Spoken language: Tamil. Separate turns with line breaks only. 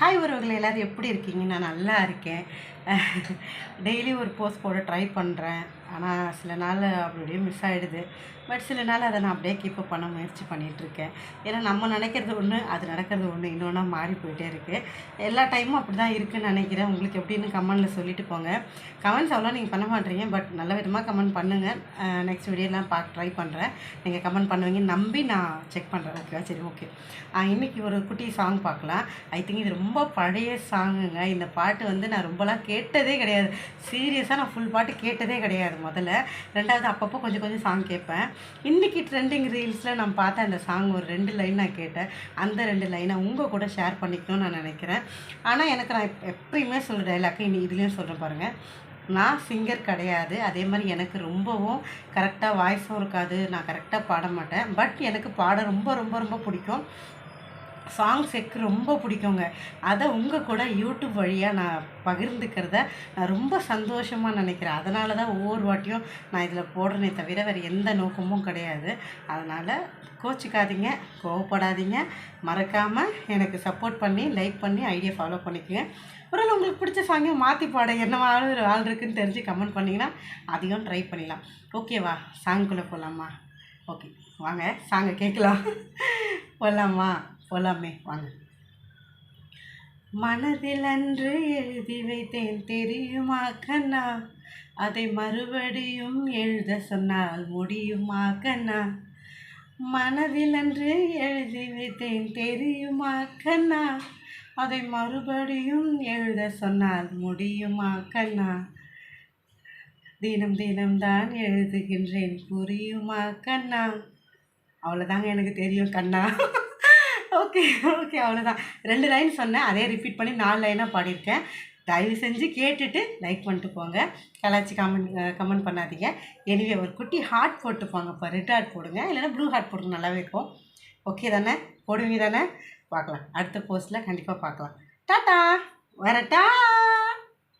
ஹாய் உறவுகள் எல்லோரும் எப்படி இருக்கீங்க? நான் நல்லா இருக்கேன். டெய்லி ஒரு போஸ்ட் போட ட்ரை பண்ணுறேன் ஆனால் சில நாள் அப்படி அப்படியே மிஸ் ஆகிடுது பட் சில நாள் அதை நான் அப்படியே கீப்பப் பண்ண முயற்சி பண்ணிகிட்ருக்கேன் ஏன்னா நம்ம நினைக்கிறது ஒன்று அது நடக்கிறது ஒன்று இன்னொன்றா மாறி போயிட்டே இருக்குது எல்லா டைமும் அப்படி தான் இருக்குதுன்னு நினைக்கிறேன். உங்களுக்கு எப்படின்னு கமெண்டில் சொல்லிட்டு போங்க. கமெண்ட்ஸ் அவ்வளோ நீங்கள் பண்ண மாட்டீங்க பட் நல்ல விதமாக கமெண்ட் பண்ணுங்கள் நெக்ஸ்ட் வீடியோலாம் பார்க்க ட்ரை பண்ணுறேன் நீங்கள் கமெண்ட் பண்ணுவீங்க நம்பி நான் செக் பண்ணுறேன் ஓகேவா சரி ஓகே இன்றைக்கி ஒரு குட்டி சாங் பார்க்கலாம் ஐ திங்க் இது ரொம்ப பழைய சாங்குங்க இந்த பாட்டு வந்து நான் ரொம்பலாம் கேட்டதே கிடையாது. சீரியஸாக நான் ஃபுல் பாட்டு கேட்டதே கிடையாது முதல்ல. ரெண்டாவது அப்பப்போ கொஞ்சம் கொஞ்சம் சாங் கேட்பேன். இன்றைக்கி ட்ரெண்டிங் ரீல்ஸில் நான் பார்த்தேன் அந்த சாங் ஒரு ரெண்டு லைன் நான் கேட்டேன். அந்த ரெண்டு லைனை உங்கள் கூட ஷேர் பண்ணிக்கணும்னு நான் நினைக்கிறேன். ஆனால் எனக்கு நான் எப்- எப்பயுமே சொல்கிற டைலாக்கு இனி இதுலேயும் சொல்கிறேன் பாருங்கள் நான் சிங்கர் கிடையாது. அதே மாதிரி எனக்கு ரொம்பவும் கரெக்டாக வாய்ஸும் இருக்காது. நான் கரெக்டாக பாட மாட்டேன். பட் எனக்கு பாட ரொம்ப ரொம்ப ரொம்ப பிடிக்கும். சாங்ஸ் எனக்கு ரொம்ப பிடிக்குங்க. அதை உங்கள் கூட யூடியூப் வழியாக நான் பகிர்ந்துக்கிறத நான் ரொம்ப சந்தோஷமாக நினைக்கிறேன். அதனால தான் ஒவ்வொரு வாட்டியும் நான் இதில் போடுறேனே தவிர வேறு எந்த நோக்கமும் கிடையாது. அதனால் கோச்சிக்காதீங்க கோவப்படாதீங்க. மறக்காமல் எனக்கு சப்போர்ட் பண்ணி லைக் பண்ணி ஐடியா ஃபாலோ பண்ணிக்கோங்க. ஒருவேளை உங்களுக்கு பிடிச்ச சாங்கை மாற்றி பாட. என்ன ஆள் ஆள் இருக்குன்னு தெரிஞ்சு கமெண்ட் பண்ணிங்கன்னா அதையும் ட்ரை பண்ணிடலாம் ஓகேவா சாங்குக்குள்ளே போகலாமா ஓகே வாங்க சாங்கை கேட்கலாம். போகலாமா போகலாமே வாங்க. மனதில் அன்று எழுதி வைத்தேன் தெரியுமா கண்ணா? அதை மறுபடியும் எழுத சொன்னால் முடியுமா கண்ணா? மனதில் அன்று எழுதி வைத்தேன் தெரியுமா கண்ணா? அதை மறுபடியும் எழுத சொன்னால் முடியுமா கண்ணா? தினம் தினம் தான் எழுதுகின்றேன் புரியுமா கண்ணா? அவ்வளோதாங்க எனக்கு தெரியும் கண்ணா. ஓகே ஓகே அவ்வளோதான் ரெண்டு லைன் சொன்னேன் அதே ரிப்பீட் பண்ணி நாலு லைனாக பாடியிருக்கேன். தயவு செஞ்சு கேட்டுட்டு லைக் பண்ணிட்டு போங்க. கலாச்சி கமெண்ட் கமெண்ட் பண்ணாதீங்க. எனிவே ஒரு குட்டி ஹார்ட் போட்டு போங்க இப்போ. ரெட் ஹார்ட் போடுங்க இல்லைன்னா ப்ளூ ஹார்ட் போடுங்க நல்லாவே இருக்கும் ஓகே தானே? போடுவீங்க தானே பார்க்கலாம். அடுத்த போஸ்ட்டில் கண்டிப்பாக பார்க்கலாம். டாட்டா வரட்டா!